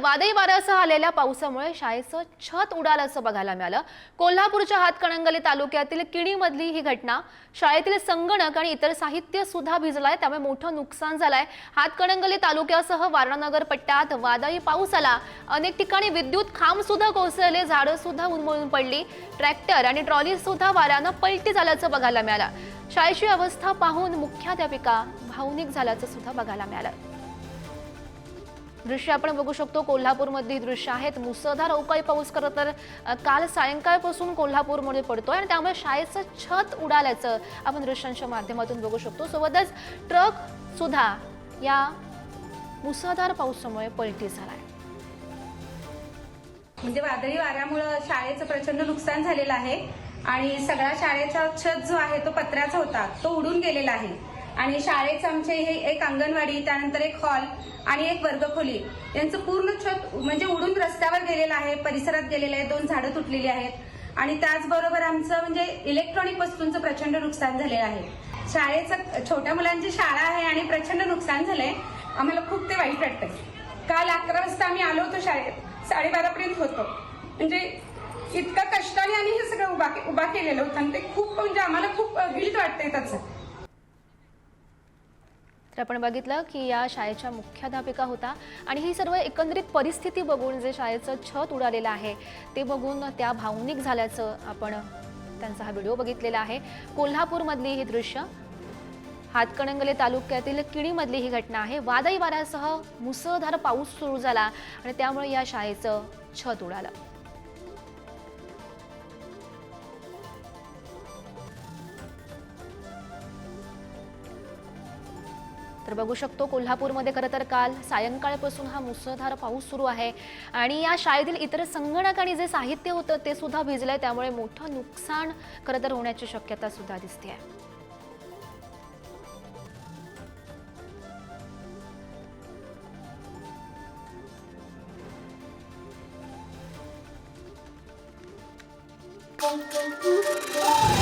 वादळी वाऱ्यासह आलेल्या पावसामुळे शाळेचं छत उडालं असं बघायला मिळालं. कोल्हापूरच्या हातकणंगले तालुक्यातील किणीमधली ही घटना शाळेतील संगणक आणि इतर साहित्य सुद्धा भिजलाय त्यामुळे मोठं नुकसान झालंय. हातकणंगले तालुक्यासह वारणानगर पट्ट्यात वादळी पाऊस आला. अनेक ठिकाणी विद्युत खांब सुद्धा कोसळले झाडं सुद्धा उन्मळून पडली. ट्रॅक्टर आणि ट्रॉली सुद्धा वाऱ्यानं पलटी झाल्याचं बघायला मिळालं. शाळेची अवस्था पाहून मुख्याध्यापिका भावनिक झाल्याचं सुद्धा बघायला मिळालं. दृश्य आपण बघू शकतो कोल्हापूरमधली दृश्य आहेत. मुसळधार अवकाळी पाऊस खरं तर काल सायंकाळपासून कोल्हापूरमध्ये पडतोय आणि त्यामुळे शाळेचं छत उडाल्याचं आपण दृश्यांच्या माध्यमातून बघू शकतो. सोबतच ट्रक सुद्धा या मुसळधार पावसामुळे पलटी झालाय. म्हणजे वादळी वाऱ्यामुळं शाळेचं प्रचंड नुकसान झालेलं आहे आणि सगळा शाळेचा छत जो आहे तो पत्र्याचा होता तो उडून गेलेला आहे. आणि शाळेचं आमचे हे एक अंगणवाडी त्यानंतर एक हॉल आणि एक वर्गखोली. यांचं पूर्ण छत म्हणजे उडून रस्त्यावर गेलेलं आहे परिसरात गेलेलं आहे दोन झाडं तुटलेली आहेत. आणि त्याचबरोबर आमचं म्हणजे इलेक्ट्रॉनिक वस्तूंचं प्रचंड नुकसान झालेलं आहे. शाळेचं छोट्या मुलांची शाळा आहे आणि प्रचंड नुकसान झालंय. आम्हाला खूप ते वाईट वाटतंय. काल अकरा वाजता आम्ही आलो होतो शाळेत. साडेबारापर्यंत होतो. म्हणजे इतका कष्टाने आम्ही हे सगळं उभा उभा केलेलं होतं आणि ते खूप म्हणजे आम्हाला खूप गिल्ट वाटतंय त्याचं. तर आपण बघितलं की या शाळेच्या मुख्याध्यापिका होता आणि ही सर्व एकंदरीत परिस्थिती बघून जे शाळेचं छत उडालेलं आहे ते बघून त्या भावनिक झाल्याचं आपण त्यांचा हा व्हिडिओ बघितलेला आहे. कोल्हापूरमधली ही दृश्य हातकणंगले तालुक्यातील किणीमधली ही घटना आहे. वादळी वाऱ्यासह मुसळधार पाऊस सुरू झाला आणि त्यामुळे या शाळेचं छत उडालं. तर बघू शकतो कोल्हापूरमध्ये खरं तर काल सायंकाळपासून हा मुसळधार पाऊस सुरू आहे आणि या शाळेतील इतर संगणक आणि जे साहित्य होतं ते सुद्धा भिजलंय त्यामुळे मोठं नुकसान खरं तर होण्याची शक्यता सुद्धा दिसते आहे Thank you.